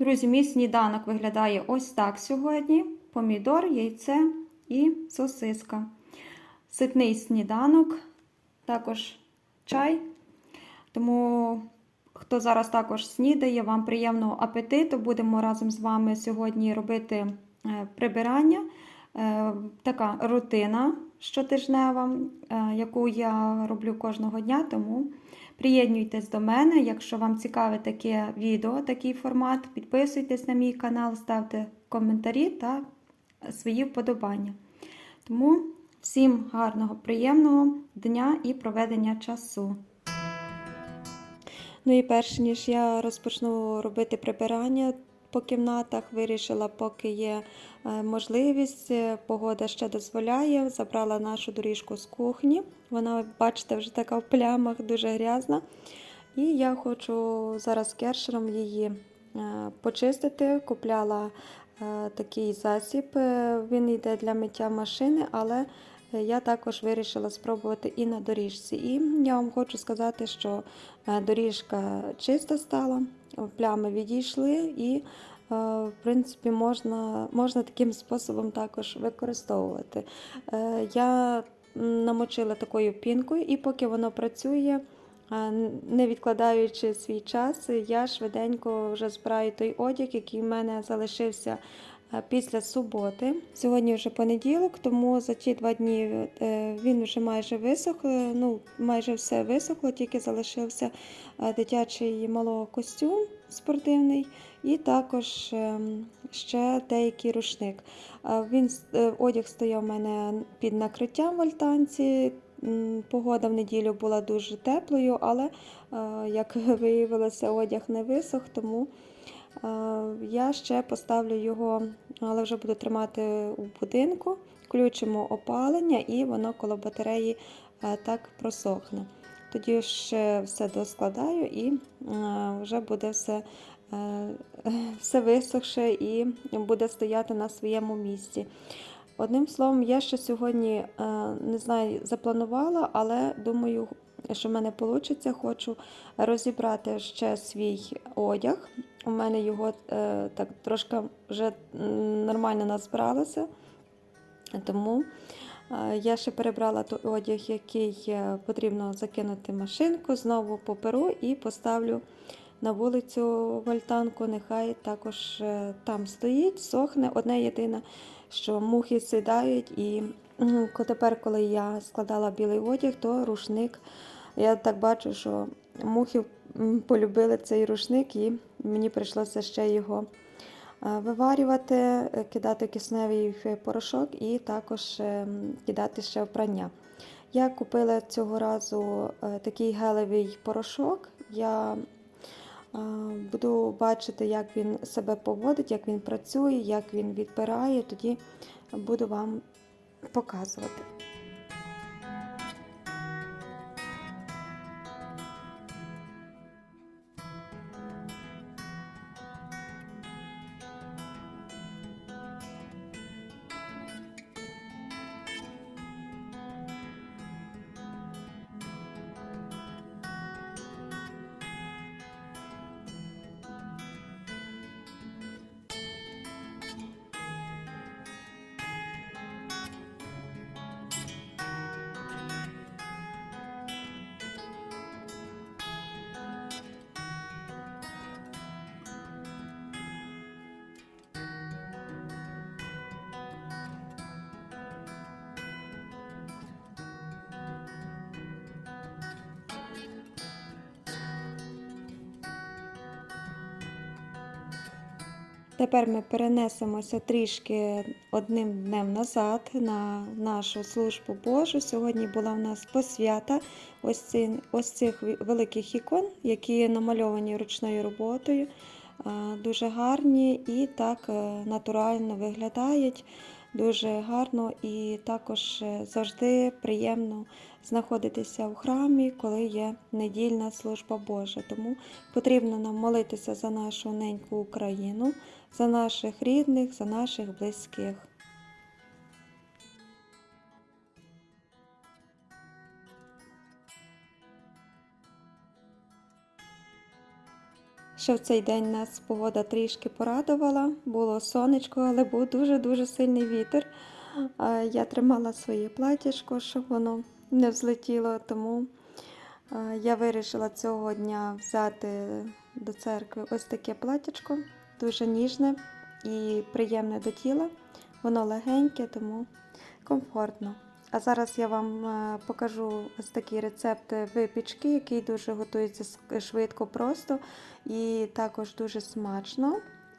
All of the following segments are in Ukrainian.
Друзі, мій сніданок виглядає ось так сьогодні: помідор, яйце і сосиска. Ситний сніданок, також чай. Тому, хто зараз також снідає, вам приємного апетиту. Будемо разом з вами сьогодні робити е, прибирання. Е, Така рутина щотижнева, е, яку я роблю кожного дня. Тому приєднуйтесь до мене. Якщо вам цікаве таке відео, такий формат, підписуйтесь на мій канал, ставте коментарі та свої вподобання. Тому всім гарного, приємного дня і проведення часу. Ну і перш ніж я розпочну робити прибирання по кімнатах, вирішила, поки є е, можливість, е, погода ще дозволяє, забрала нашу доріжку з кухні. Вона, бачите, вже така в плямах, дуже грязна. І я хочу зараз кершером її е, почистити. Купляла такий засіб, він йде для миття машини, але я також вирішила спробувати і на доріжці. І я вам хочу сказати, що доріжка чиста стала, плями відійшли, і, е, в принципі, можна, можна таким способом також використовувати. Е, Я намочила такою пінкою, і поки воно працює, е, не відкладаючи свій час, я швиденько вже збираю той одяг, який в мене залишився е, після суботи. Сьогодні вже понеділок, тому за ті два дні е, він вже майже висох. е, Ну, майже все висохло, тільки залишився е, дитячий малого костюм спортивний, і також ем, ще деякий рушник. Він одяг стояв у мене під накриттям в альтанці. Погода в неділю була дуже теплою, але, як виявилося, одяг не висох, тому я ще поставлю його, але вже буду тримати у будинку, включимо опалення і воно коло батареї е, так просохне. Тоді ще все доскладаю і е, вже буде все, е, все висохше і буде стояти на своєму місці. Одним словом, я ще сьогодні е, не знаю, запланувала, але думаю, що в мене вийде. Хочу розібрати ще свій одяг. У мене його е, так трошки вже нормально назбиралося. Тому е, я ще перебрала той одяг, який е, потрібно закинути машинку, знову поперу і поставлю на вулицю в альтанку. Нехай також там стоїть, сохне. Одне єдине, що мухи сідають, і тепер, коли я складала білий одяг, то рушник. Я так бачу, що мухи полюбили цей рушник, і мені прийшлося ще його е, виварювати, е, кидати кисневий порошок і також е, кидати ще в прання. Я купила цього разу такий гелевий порошок. Я буду бачити, як він себе поводить, як він працює, як він відбирає, тоді буду вам показувати. Тепер ми перенесемося трішки одним днем назад на нашу службу Божу. Сьогодні була в нас посвята ось, ці, ось цих великих ікон, які намальовані ручною роботою. Дуже гарні і так е, натурально виглядають. Дуже гарно і також е, завжди приємно знаходитися в храмі, коли є недільна служба Божа. Тому потрібно нам молитися за нашу неньку Україну, за наших рідних, за наших близьких. Ще в цей день нас погода трішки порадувала. Було сонечко, але був дуже-дуже сильний вітер. Я тримала своє платячко, щоб воно не взлетіло, тому я вирішила цього дня взяти до церкви ось таке платячко, дуже ніжне і приємне до тіла. Воно легеньке, тому комфортно. А зараз я вам е, покажу ось такий рецепт випічки, який дуже готується швидко, просто і також дуже смачно.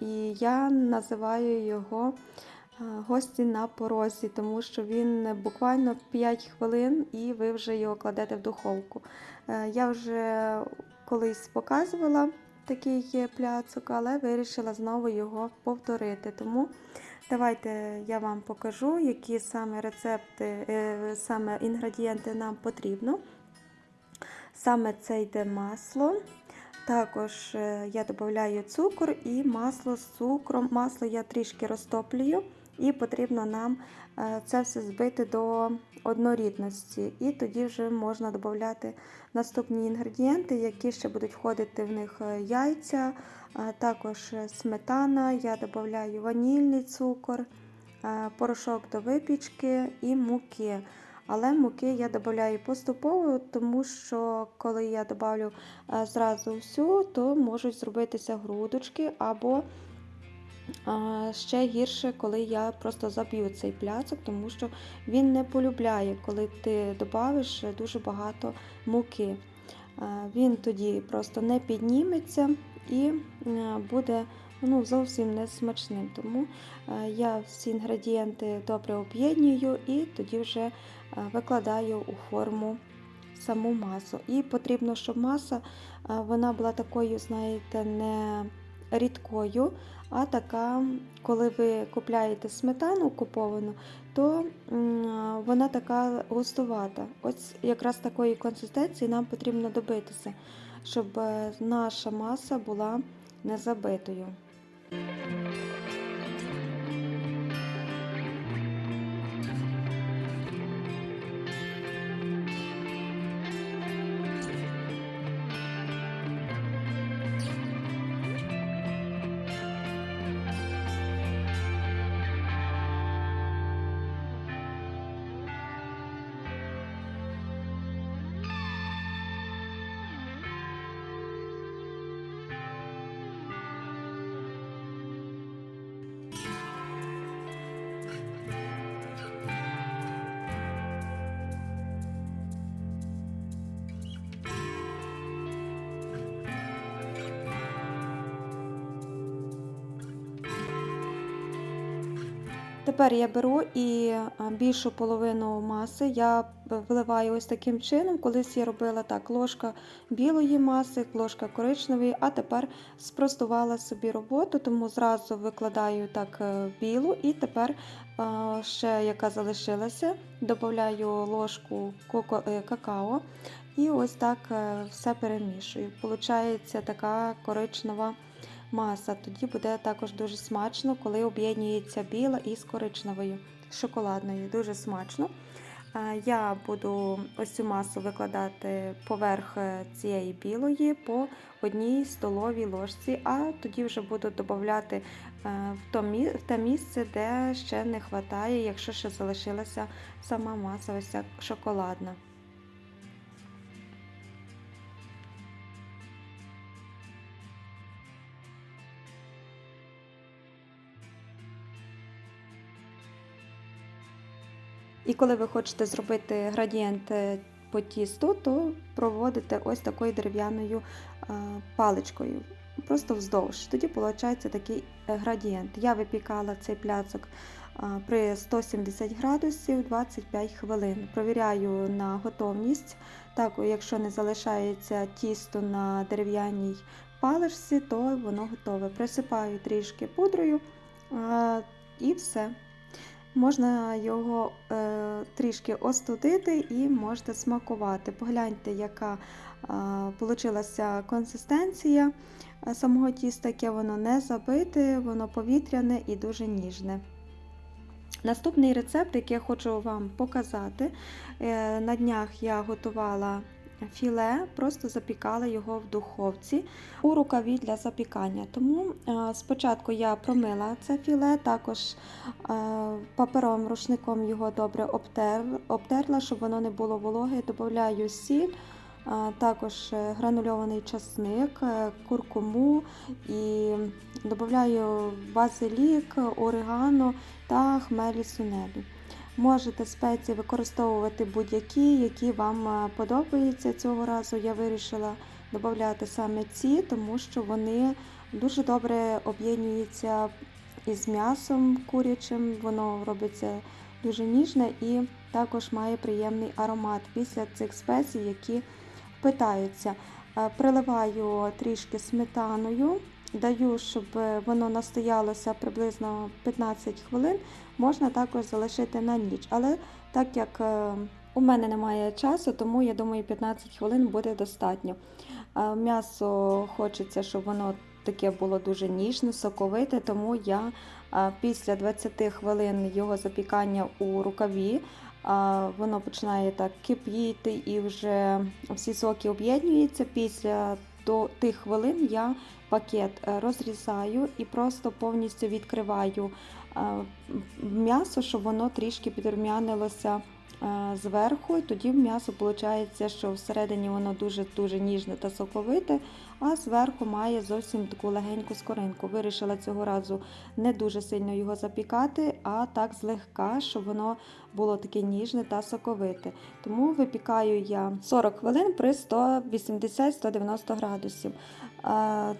І я називаю його е, гості на порозі, тому що він буквально 5 хвилин і ви вже його кладете в духовку. Е, Я вже колись показувала такий пляцок, але вирішила знову його повторити. Тому давайте я вам покажу, які саме рецепти, е, саме інгредієнти нам потрібно. Саме це йде масло. Також е, я додаю цукор і масло з цукром. Масло я трішки розтоплюю, і потрібно нам це все збити до однорідності. І тоді вже можна додати наступні інгредієнти, які ще будуть входити в них е, яйця, е, також е, сметана, я додаю ванільний цукор, е, порошок до випічки і муки. Але муки я додаю поступово, тому що коли я додаю е, зразу всю, то можуть зробитися грудочки, або е, ще гірше, коли я просто заб'ю цей пляцок, тому що він не полюбляє, коли ти додаєш дуже багато муки. Він тоді просто не підніметься і е, буде ну, зовсім не смачним. Тому е, я всі інгредієнти добре об'єднюю і тоді вже е, викладаю у форму саму масу. І потрібно, щоб маса вона була такою, знаєте, не рідкою, а така, коли ви купляєте сметану куповану, то вона така густувата. Ось якраз такої консистенції нам потрібно добитися, щоб е, наша маса була не забитою. Тепер я беру і е, більшу половину маси я вливаю ось таким чином. Колись я робила так: ложка білої маси, ложка коричневої, а тепер спростувала собі роботу, тому зразу викладаю так е, білу, і тепер е, ще яка залишилася, додаю ложку какао. І ось так все перемішую. Получається така коричнева маса. Тоді буде також дуже смачно, коли об'єднується біла із коричневою, шоколадною. Дуже смачно. Я буду ось цю масу викладати поверх е, цієї білої по одній столовій ложці, а тоді вже буду додати е, в те місце, де ще не вистачає, якщо ще залишилася сама маса, ось ця шоколадна. І коли ви хочете зробити градієнт е, по тісту, то проводите ось такою дерев'яною е, паличкою, просто вздовж. Тоді виходить такий е, градієнт. Я випікала цей пляцок при 170 градусів 25 хвилин. Провіряю на готовність. Так, якщо не залишається тісто на дерев'яній паличці, то воно готове. Присипаю трішки пудрою і все. Можна його е, трішки остудити і можете смакувати. Погляньте, яка вийшла консистенція е, самого тіста, яке воно не забите, воно повітряне і дуже ніжне. Наступний рецепт, який я хочу вам показати. Е, на днях я готувала філе, просто запікала його в духовці у рукаві для запікання. Тому е, спочатку я промила це філе, також е, паперовим рушником його добре обтер, обтерла, щоб воно не було вологе. Додаю сіль, е, також гранульований часник, куркуму і додаю базилік, орегано та хмелі сунелі. Можете спеції використовувати будь-які, які вам е, подобаються. Цього разу я вирішила додати саме ці, тому що вони дуже добре об'єднуються із м'ясом курячим, воно робиться дуже ніжне і також має приємний аромат після цих спецій, які впитаються. Е, Приливаю трішки сметаною, даю, щоб воно настоялося приблизно 15 хвилин можна також залишити на ніч. Але так як е, у мене немає часу, тому я думаю, 15 хвилин буде достатньо. Е, М'ясо хочеться, щоб воно таке було дуже ніжне, соковите, тому я е, після 20 хвилин його запікання у рукаві. Воно починає так кипіти і вже всі соки об'єднуються. Після тих хвилин я пакет е, розрізаю і просто повністю відкриваю е, м'ясо, щоб воно трішки підрум'янилося зверху, і тоді м'ясо виходить, що всередині воно дуже-дуже ніжне та соковите, а зверху має зовсім таку легеньку скоринку. Вирішила цього разу не дуже сильно його запікати, а так злегка, щоб воно було таке ніжне та соковите. Тому випікаю я 40 хвилин при 180-190 градусів. Е,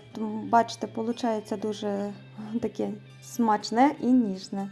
Бачите, виходить дуже таке смачне і ніжне.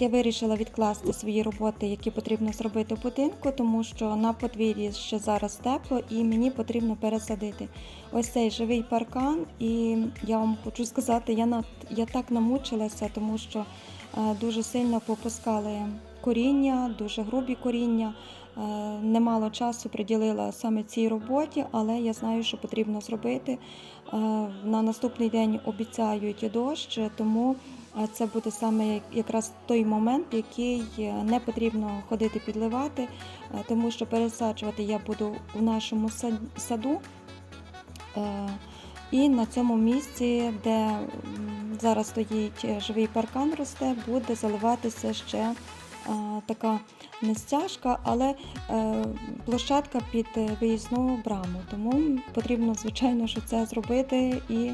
Я вирішила відкласти свої роботи, які потрібно зробити в будинку, тому що на подвір'ї ще зараз тепло і мені потрібно пересадити ось цей живий паркан. І я вам хочу сказати, я на я так намучилася, тому що е, дуже сильно попускали коріння, дуже грубі коріння. Е, Немало часу приділила саме цій роботі, але я знаю, що потрібно зробити. Е, На наступний день обіцяють дощ, тому Це буде саме якраз той момент, який е, не потрібно ходити підливати, е, тому що пересаджувати я буду в нашому сад- саду. Е, І на цьому місці, де зараз стоїть живий паркан росте, буде заливатися ще така не стяжка, але площадка під виїзну браму. Тому потрібно, звичайно, що це зробити і.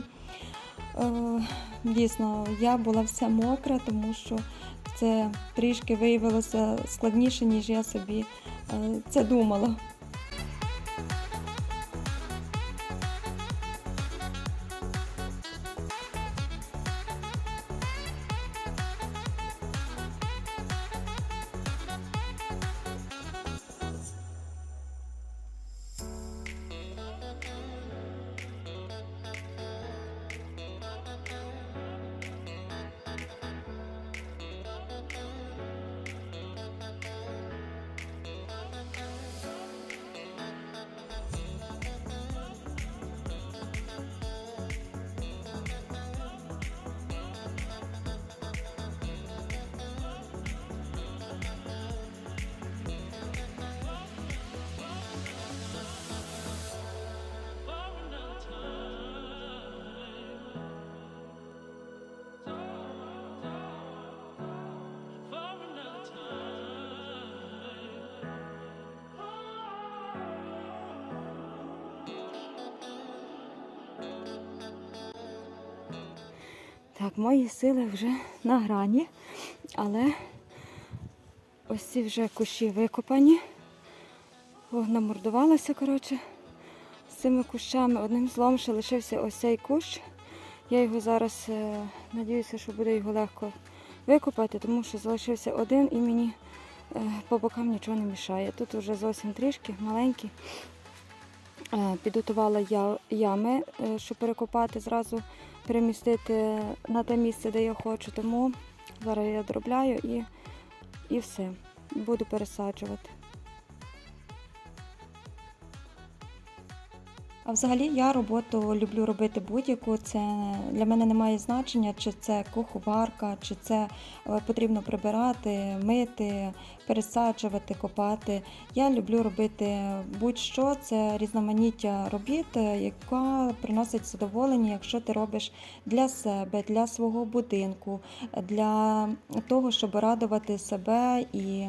Е, Дійсно, я була вся мокра, тому що це трішки виявилося складніше, ніж я собі е, це думала. Так, мої сили вже на грані, але ось ці вже кущі викопані. Намордувалася, коротше, з цими кущами. Одним злом ще лишився ось цей кущ. Я його зараз е, надіюся, що буде його легко викопати, тому що залишився один і мені е, по бокам нічого не мішає. Тут вже зовсім трішки маленькі. Е, Підготувала я ями, е, щоб перекопати зразу перемістити на те місце, де я хочу. Тому зараз я дробляю і, і все. Буду пересаджувати. А взагалі я роботу люблю робити будь-яку. Це для мене немає значення, чи це куховарка, чи це е, потрібно прибирати, мити, пересаджувати, копати. Я люблю робити будь-що. Це різноманіття робіт, е, яка приносить задоволення, якщо ти робиш для себе, для свого будинку, для того, щоб радувати себе і.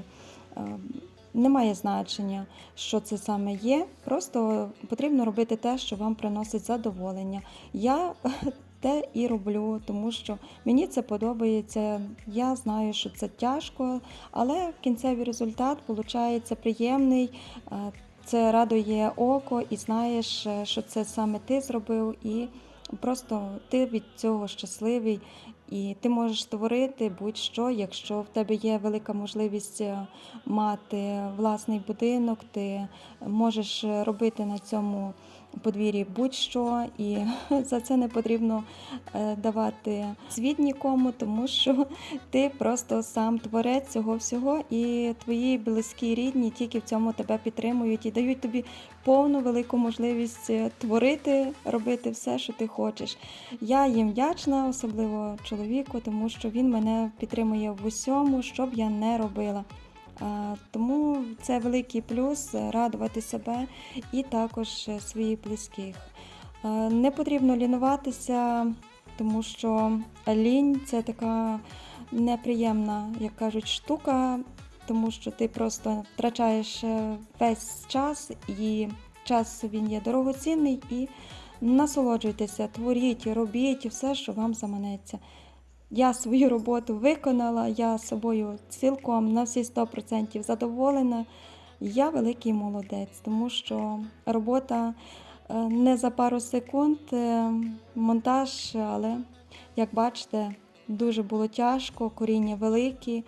Немає значення, що це саме є. Просто потрібно робити те, що вам приносить задоволення. Я те і роблю, тому що мені це подобається. Я знаю, що це тяжко, але кінцевий результат виходить приємний. е, Це радує око, і знаєш, е, що це саме ти зробив, і просто ти від цього щасливий. І ти можеш створити будь-що, якщо в тебе є велика можливість е, мати власний будинок, ти можеш робити на цьому подвір'ї будь-що, і за це не потрібно е, давати звіт нікому, тому що ти просто сам творець цього всього, і твої близькі рідні тільки в цьому тебе підтримують і дають тобі повну велику можливість е, творити, робити все, що ти хочеш. Я їм вдячна, особливо чоловіку, тому що він мене підтримує в усьому, що б я не робила. Тому це великий плюс радувати себе і також е, своїх близьких. Не потрібно лінуватися, тому що лінь це така неприємна, як кажуть, штука, тому що ти просто втрачаєш е, весь час, і час він є дорогоцінний, і насолоджуйтеся, творіть, робіть все, що вам заманеться. Я свою роботу виконала, я собою цілком на всі 100% задоволена. Я великий молодець, тому що робота е, не за пару секунд, е, монтаж, але як бачите, дуже було тяжко, коріння великі, е,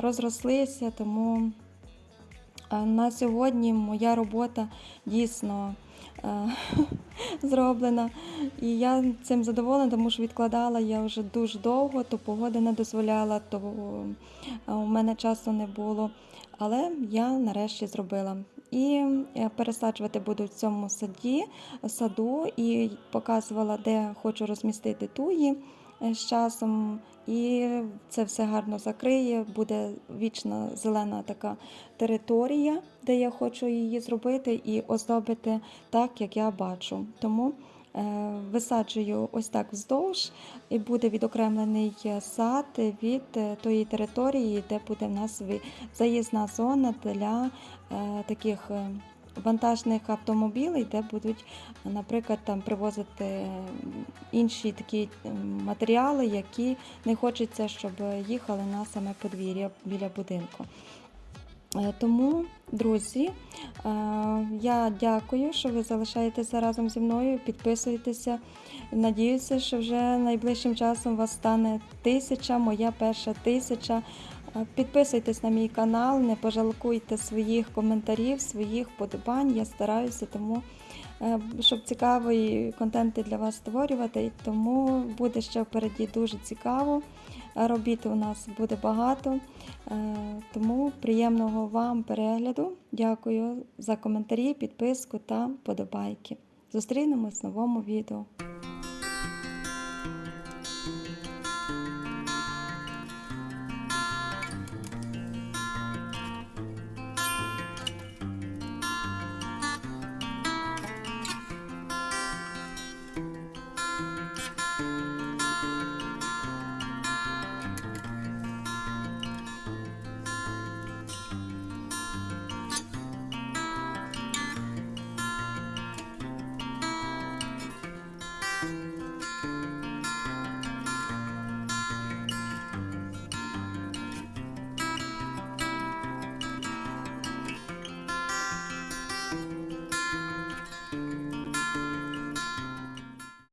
розрослися, тому на сьогодні моя робота дійсно зроблена. І я цим задоволена, тому що відкладала я вже дуже довго, то погода не дозволяла, то е, у мене часу не було. Але я нарешті зробила. І е, пересаджувати буду в цьому саді, саду і показувала, де хочу розмістити туї е, з часом. І це все гарно закриє, буде вічна зелена така територія, де я хочу її зробити і оздобити так, як я бачу. Тому е, висаджую ось так вздовж, і буде відокремлений е, сад від е, тої території, де буде в нас заїзна зона для е, таких. Вантажних автомобілів, де будуть, наприклад, там привозити інші такі матеріали, які не хочеться, щоб їхали на саме подвір'я біля будинку. Е, Тому, друзі, е, я дякую, що ви залишаєтеся разом зі мною, підписуєтеся. Надіюся, що вже найближчим часом вас стане тисяча, моя перша тисяча. Е, Підписуйтесь на мій канал, не пожалкуйте своїх коментарів, своїх подобань. Я стараюся, тому е, щоб цікавий контент для вас створювати. Тому буде ще впереді дуже цікаво. Е, Робіт у нас буде багато. Тому приємного вам перегляду. Дякую за коментарі, підписку та подобайки. Зустрінемось в новому відео.